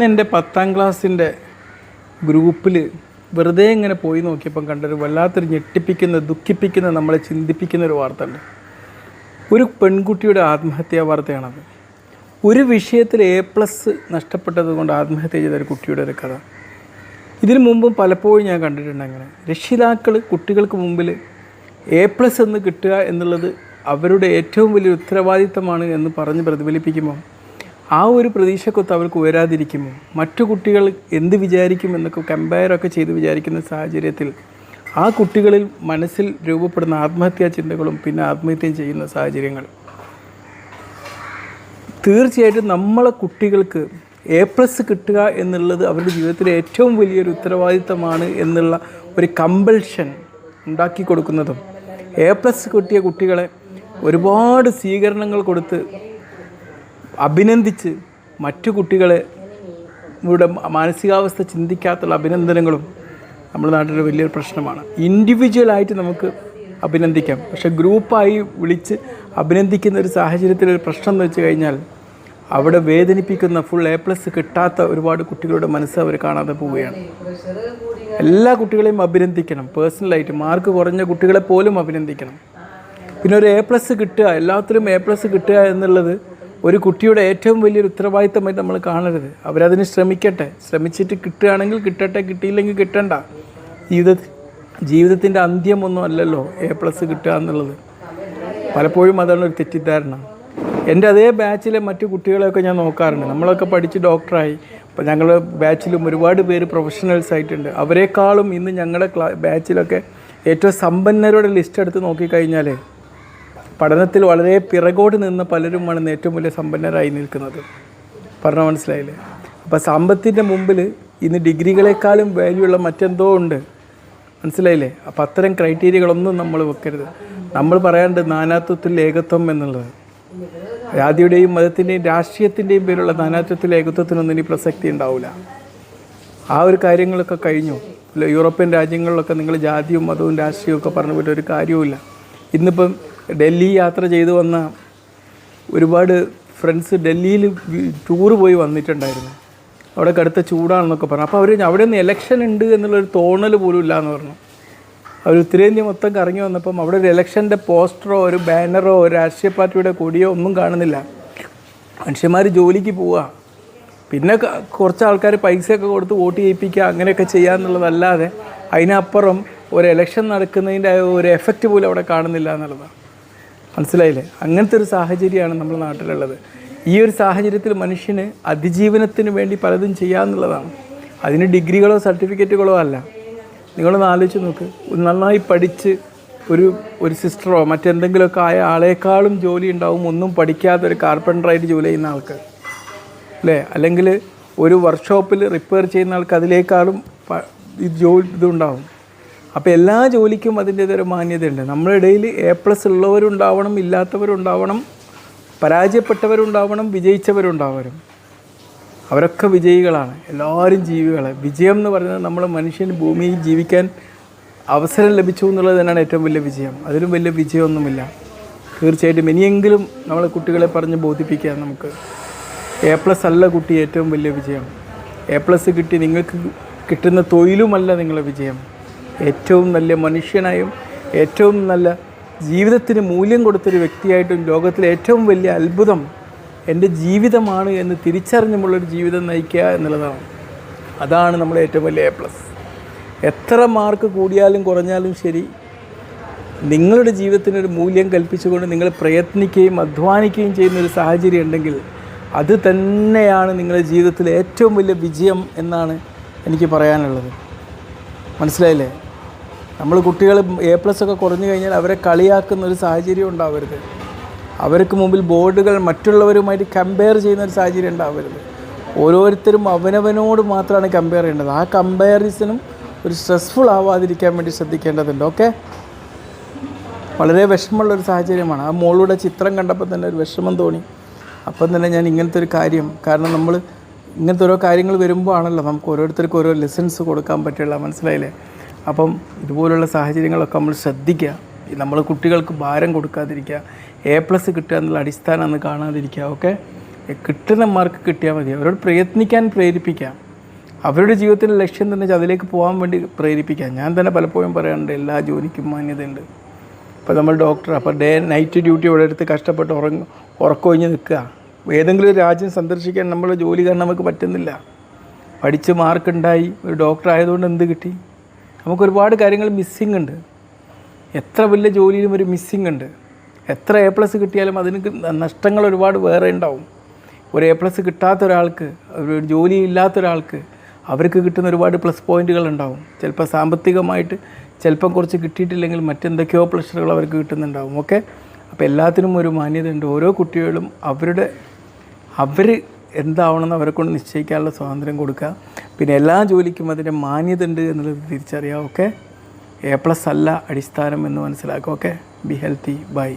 ഇന്ന് എന്റെ പത്താം ക്ലാസ്സിന്റെ ഗ്രൂപ്പിൽ വെറുതെ ഇങ്ങനെ പോയി നോക്കിയപ്പം കണ്ടൊരു വല്ലാത്തൊരു ഞെട്ടിപ്പിക്കുന്ന ദുഃഖിപ്പിക്കുന്ന നമ്മളെ ചിന്തിപ്പിക്കുന്ന ഒരു വാർത്ത ഉണ്ട് ഒരു പെൺകുട്ടിയുടെ ആത്മഹത്യാ വാർത്തയാണത്. ഒരു വിഷയത്തിൽ എ പ്ലസ് നഷ്ടപ്പെട്ടത് കൊണ്ട് ആത്മഹത്യ ചെയ്ത ഒരു കുട്ടിയുടെ ഒരു കഥ. ഇതിനു മുമ്പും പലപ്പോഴും ഞാൻ കണ്ടിട്ടുണ്ട് അങ്ങനെ. രക്ഷിതാക്കൾ കുട്ടികൾക്ക് മുമ്പിൽ എ പ്ലസ് എന്ന് കിട്ടുക എന്നുള്ളത് അവരുടെ ഏറ്റവും വലിയ ഉത്തരവാദിത്തമാണ് എന്ന് പറഞ്ഞ് പ്രതിഫലിപ്പിക്കുമ്പോൾ ആ ഒരു പ്രതീക്ഷക്കൊത്ത് അവർക്ക് ഉയരാതിരിക്കുമോ? മറ്റു കുട്ടികൾ എന്ത് വിചാരിക്കും എന്നൊക്കെ കമ്പയറൊക്കെ ചെയ്ത് വിചാരിക്കുന്ന സാഹചര്യത്തിൽ ആ കുട്ടികളിൽ മനസ്സിൽ രൂപപ്പെടുന്ന ആത്മഹത്യാ ചിന്തകളും പിന്നെ ആത്മഹത്യം ചെയ്യുന്ന സാഹചര്യങ്ങൾ. തീർച്ചയായിട്ടും നമ്മളെ കുട്ടികൾക്ക് എ പ്ലസ് കിട്ടുക എന്നുള്ളത് അവരുടെ ജീവിതത്തിലെ ഏറ്റവും വലിയൊരു ഉത്തരവാദിത്തമാണ് എന്നുള്ള ഒരു കമ്പൽഷൻ ഉണ്ടാക്കി കൊടുക്കുന്നതും. എ പ്ലസ് കിട്ടിയ കുട്ടികളെ ഒരുപാട് സ്വീകരണങ്ങൾ കൊടുത്ത് അഭിനന്ദിച്ച് മറ്റു കുട്ടികളെ ഇവിടെ മാനസികാവസ്ഥ ചിന്തിക്കാത്തുള്ള അഭിനന്ദനങ്ങളും നമ്മുടെ നാട്ടിലെ വലിയൊരു പ്രശ്നമാണ്. ഇൻഡിവിജ്വലായിട്ട് നമുക്ക് അഭിനന്ദിക്കാം. പക്ഷെ ഗ്രൂപ്പായി വിളിച്ച് അഭിനന്ദിക്കുന്ന ഒരു സാഹചര്യത്തിലൊരു പ്രശ്നം എന്ന് വെച്ച് കഴിഞ്ഞാൽ അവിടെ വേദനിപ്പിക്കുന്ന ഫുൾ എ പ്ലസ് കിട്ടാത്ത ഒരുപാട് കുട്ടികളുടെ മനസ്സ് അവർ കാണാതെ പോവുകയാണ്. എല്ലാ കുട്ടികളെയും അഭിനന്ദിക്കണം. പേഴ്സണലായിട്ട് മാർക്ക് കുറഞ്ഞ കുട്ടികളെ പോലും അഭിനന്ദിക്കണം. പിന്നെ ഒരു എ പ്ലസ് കിട്ടുക എല്ലാത്തിലും എ പ്ലസ് കിട്ടുക എന്നുള്ളത് ഒരു കുട്ടിയുടെ ഏറ്റവും വലിയൊരു ഉത്തരവാദിത്തമായി നമ്മൾ കാണരുത്. അവരതിന് ശ്രമിക്കട്ടെ. ശ്രമിച്ചിട്ട് കിട്ടുകയാണെങ്കിൽ കിട്ടട്ടെ കിട്ടിയില്ലെങ്കിൽ കിട്ടണ്ട. ജീവിത ജീവിതത്തിന്റെ അന്ത്യമൊന്നും അല്ലല്ലോ എ പ്ലസ് കിട്ടുക എന്നുള്ളത്. പലപ്പോഴും അതാണ് ഒരു തെറ്റിദ്ധാരണ. എന്റെ അതേ ബാച്ചിലെ മറ്റു കുട്ടികളെയൊക്കെ ഞാൻ നോക്കാറുണ്ട്. നമ്മളൊക്കെ പഠിച്ച് ഡോക്ടറായി അപ്പോൾ ഞങ്ങളുടെ ബാച്ചിലും ഒരുപാട് പേര് പ്രൊഫഷണൽസ് ആയിട്ടുണ്ട്. അവരെക്കാളും ഇന്ന് ഞങ്ങളുടെ ക്ലാ ബാച്ചിലൊക്കെ ഏറ്റവും സമ്പന്നരുടെ ലിസ്റ്റ് എടുത്ത് നോക്കിക്കഴിഞ്ഞാൽ പഠനത്തിൽ വളരെ പിറകോട്ട് നിന്ന പലരുമാണ് ഏറ്റവും വലിയ സമ്പന്നരായി നിൽക്കുന്നത്. പറഞ്ഞ മനസ്സിലായില്ലേ? അപ്പോൾ സമ്പത്തിന്റെ മുമ്പിൽ ഇന്ന് ഡിഗ്രികളെക്കാളും വാല്യൂ ഉള്ള മറ്റെന്തോ ഉണ്ട്. മനസ്സിലായില്ലേ? അപ്പോൾ അത്തരം ക്രൈറ്റീരിയകളൊന്നും നമ്മൾ വെക്കരുത്. നമ്മൾ പറയാണ്ട് നാനാത്വത്തിൽ ഏകത്വം എന്നുള്ളത്. ജാതിയുടെയും മതത്തിന്റെയും രാഷ്ട്രീയത്തിന്റെയും പേരുള്ള നാനാത്വത്തിൽ ഏകത്വത്തിനൊന്നും ഇനി പ്രസക്തി ഉണ്ടാവില്ല ആ ഒരു കാര്യങ്ങളൊക്കെ കഴിഞ്ഞു. യൂറോപ്യൻ രാജ്യങ്ങളിലൊക്കെ നിങ്ങൾ ജാതിയും മതവും രാഷ്ട്രീയവും ഒക്കെ പറഞ്ഞു പോയിട്ട് ഒരു കാര്യവുമില്ല. ഇന്നിപ്പം ഡൽഹി യാത്ര ചെയ്തു വന്ന ഒരുപാട് ഫ്രണ്ട്സ് ഡൽഹിയിൽ ടൂർ പോയി വന്നിട്ടുണ്ടായിരുന്നു. അവിടെ കടുത്ത ചൂടാണെന്നൊക്കെ പറഞ്ഞു. അപ്പോൾ അവർ അവിടെ നിന്ന് ഇലക്ഷൻ ഉണ്ട് എന്നുള്ളൊരു തോന്നൽ പോലും ഇല്ല എന്ന് പറഞ്ഞു. അവർ ഉത്തരേന്ത്യ മൊത്തം കറങ്ങി വന്നപ്പം അവിടെ ഒരു ഇലക്ഷന്റെ പോസ്റ്ററോ ഒരു ബാനറോ ഒരു രാഷ്ട്രീയ പാർട്ടിയുടെ കൊടിയോ ഒന്നും കാണുന്നില്ല. മനുഷ്യന്മാർ ജോലിക്ക് പോവുക പിന്നെ കുറച്ച് ആൾക്കാർ പൈസയൊക്കെ കൊടുത്ത് വോട്ട് ചെയ്യിപ്പിക്കുക അങ്ങനെയൊക്കെ ചെയ്യുക എന്നുള്ളതല്ലാതെ അതിനപ്പുറം ഒരു ഇലക്ഷൻ നടക്കുന്നതിന്റെ ഒരു എഫക്റ്റ് പോലും അവിടെ കാണുന്നില്ല എന്നുള്ളതാണ്. മനസ്സിലായില്ലേ? അങ്ങനത്തെ ഒരു സാഹചര്യമാണ് നമ്മുടെ നാട്ടിലുള്ളത്. ഈ ഒരു സാഹചര്യത്തിൽ മനുഷ്യന് അതിജീവനത്തിന് വേണ്ടി പലതും ചെയ്യാമെന്നുള്ളതാണ് അതിന് ഡിഗ്രികളോ സർട്ടിഫിക്കറ്റുകളോ അല്ല. നിങ്ങളൊന്ന് ആലോചിച്ച് നോക്ക്. നന്നായി പഠിച്ച് ഒരു ഒരു സിസ്റ്ററോ മറ്റെന്തെങ്കിലുമൊക്കെ ആയ ആളേക്കാളും ജോലി ഉണ്ടാവും. ഒന്നും പഠിക്കാത്ത ഒരു കാർപ്പന്ററായിട്ട് ജോലി ചെയ്യുന്ന ആൾക്ക്. അല്ലേ? അല്ലെങ്കിൽ ഒരു വർക്ക്ഷോപ്പിൽ റിപ്പയർ ചെയ്യുന്ന ആൾക്ക് അതിലേക്കാളും ജോലി ഇതുണ്ടാവും. അപ്പോൾ എല്ലാ ജോലിക്കും അതിന്റേതായ ഒരു മാന്യതയുണ്ട്. നമ്മുടെ ഇടയിൽ എ പ്ലസ് ഉള്ളവരുണ്ടാവണം ഇല്ലാത്തവരുണ്ടാവണം പരാജയപ്പെട്ടവരുണ്ടാവണം വിജയിച്ചവരുണ്ടാവണം. അവരൊക്കെ വിജയികളാണ്. എല്ലാവരും ജീവികൾ വിജയം എന്ന് പറയുന്നത് നമ്മൾ മനുഷ്യൻ ഭൂമിയിൽ ജീവിക്കാൻ അവസരം ലഭിച്ചു എന്നുള്ളത് തന്നെയാണ് ഏറ്റവും വലിയ വിജയം. അതിലും വലിയ വിജയമൊന്നുമില്ല. തീർച്ചയായിട്ടും ഇനിയെങ്കിലും നമ്മൾ കുട്ടികളെ പറഞ്ഞ് ബോധിപ്പിക്കാം നമുക്ക്. എ പ്ലസ് അല്ല കുട്ടി ഏറ്റവും വലിയ വിജയം. എ പ്ലസ് കിട്ടി നിങ്ങൾക്ക് കിട്ടുന്ന തൊഴിലുമല്ല നിങ്ങളുടെ വിജയം. ഏറ്റവും നല്ല മനുഷ്യനായും ഏറ്റവും നല്ല ജീവിതത്തിന് മൂല്യം കൊടുത്തൊരു വ്യക്തിയായിട്ടും ലോകത്തിലെ ഏറ്റവും വലിയ അത്ഭുതം എന്റെ ജീവിതമാണ് എന്ന് തിരിച്ചറിഞ്ഞുമുള്ളൊരു ജീവിതം നയിക്കുക എന്നുള്ളതാണ്. അതാണ് നമ്മുടെ ഏറ്റവും വലിയ എ പ്ലസ്. എത്ര മാർക്ക് കൂടിയാലും കുറഞ്ഞാലും ശരി നിങ്ങളുടെ ജീവിതത്തിനൊരു മൂല്യം കൽപ്പിച്ചുകൊണ്ട് നിങ്ങൾ പ്രയത്നിക്കുകയും അധ്വാനിക്കുകയും ചെയ്യുന്ന ഒരു സാഹചര്യം ഉണ്ടെങ്കിൽ അത് തന്നെയാണ് നിങ്ങളുടെ ജീവിതത്തിലെ ഏറ്റവും വലിയ വിജയം എന്നാണ് എനിക്ക് പറയാനുള്ളത്. മനസ്സിലായില്ലേ? നമ്മൾ കുട്ടികൾ എ പ്ലസ് ഒക്കെ കുറഞ്ഞു കഴിഞ്ഞാൽ അവരെ കളിയാക്കുന്ന ഒരു സാഹചര്യം ഉണ്ടാവരുത്. അവർക്ക് മുമ്പിൽ ബോർഡുകൾ മറ്റുള്ളവരുമായിട്ട് കമ്പയർ ചെയ്യുന്ന ഒരു സാഹചര്യം ഉണ്ടാവരുത്. ഓരോരുത്തരും അവനവനോട് മാത്രമാണ് കമ്പയർ ചെയ്യേണ്ടത്. ആ കമ്പാരിസണും ഒരു സ്ട്രെസ്ഫുൾ ആവാതിരിക്കാൻ വേണ്ടി ശ്രദ്ധിക്കേണ്ടതുണ്ട്. ഓക്കെ വളരെ വിഷമമുള്ള ഒരു സാഹചര്യമാണ്. ആ മോളുടെ ചിത്രം കണ്ടപ്പോൾ തന്നെ ഒരു വിഷമം തോന്നി. അപ്പം തന്നെ ഞാൻ ഇങ്ങനത്തെ ഒരു കാര്യം കാരണം നമ്മൾ ഇങ്ങനത്തെ ഓരോ കാര്യങ്ങൾ വരുമ്പോൾ ആണല്ലോ നമുക്ക് ഓരോരുത്തർക്കും ഓരോ ലെസൺസ് കൊടുക്കാൻ പറ്റുള്ള. മനസ്സിലായില്ലേ? അപ്പം ഇതുപോലുള്ള സാഹചര്യങ്ങളൊക്കെ നമ്മൾ ശ്രദ്ധിക്കുക. നമ്മൾ കുട്ടികൾക്ക് ഭാരം കൊടുക്കാതിരിക്കുക. എ പ്ലസ് കിട്ടുക എന്നുള്ള അടിസ്ഥാനം അന്ന് കാണാതിരിക്കുക. ഓക്കെ കിട്ടുന്ന മാർക്ക് കിട്ടിയാൽ മതി. അവരോട് പ്രയത്നിക്കാൻ പ്രേരിപ്പിക്കാം അവരുടെ ജീവിതത്തിലെ ലക്ഷ്യം തന്നെ അതിലേക്ക് പോകാൻ വേണ്ടി പ്രേരിപ്പിക്കാം ഞാൻ തന്നെ പലപ്പോഴും പറയാറുണ്ട് എല്ലാ ജോലിക്കും മാന്യതയുണ്ട്. ഇപ്പോൾ നമ്മൾ ഡോക്ടർ അപ്പോൾ ഡേ നൈറ്റ് ഡ്യൂട്ടി ഇവിടെ എടുത്ത് കഷ്ടപ്പെട്ട് ഉറങ്ങ ഉറക്കൊഴിഞ്ഞ് നിൽക്കുക. ഏതെങ്കിലും രാജ്യം സന്ദർശിക്കാൻ നമ്മൾ ജോലി കാരണം നമുക്ക് പറ്റുന്നില്ല. പഠിച്ച് മാർക്കുണ്ടായി ഒരു ഡോക്ടർ ആയതുകൊണ്ട് എന്ത് കിട്ടി? നമുക്ക് ഒരുപാട് കാര്യങ്ങൾ മിസ്സിങ് ഉണ്ട്. എത്ര വലിയ ജോലിയിലും ഒരു മിസ്സിങ് ഉണ്ട്. എത്ര എ പ്ലസ് കിട്ടിയാലും അതിന് നഷ്ടങ്ങൾ ഒരുപാട് വേറെ ഉണ്ടാവും. ഒരു എ പ്ലസ് കിട്ടാത്ത ഒരാൾക്ക് ഒരു ജോലി ഇല്ലാത്ത ഒരാൾക്ക് അവർക്ക് കിട്ടുന്ന ഒരുപാട് പ്ലസ് പോയിന്റുകൾ ഉണ്ടാവും. ചിലപ്പോൾ സാമ്പത്തികമായിട്ട് ചിലപ്പം കുറച്ച് കിട്ടിയിട്ടില്ലെങ്കിൽ മറ്റെന്തൊക്കെയോ പ്ലഷറുകൾ അവർക്ക് കിട്ടുന്നുണ്ടാവും. ഓക്കെ അപ്പോൾ എല്ലാത്തിനും ഒരു മാന്യതയുണ്ട് ഓരോ കുട്ടികളും അവരുടെ അവർ എന്താവണമെന്ന് അവരെ കൊണ്ട് നിശ്ചയിക്കാനുള്ള സ്വാതന്ത്ര്യം കൊടുക്കുക. പിന്നെ എല്ലാ ജോലിക്കും അതിന്റെ മാന്യത ഉണ്ട് എന്നുള്ളത് തിരിച്ചറിയാം ഓക്കെ എ പ്ലസ് അല്ല അടിസ്ഥാനം എന്ന് മനസ്സിലാക്കുക ഓക്കെ ബി ഹെൽത്തി ബൈ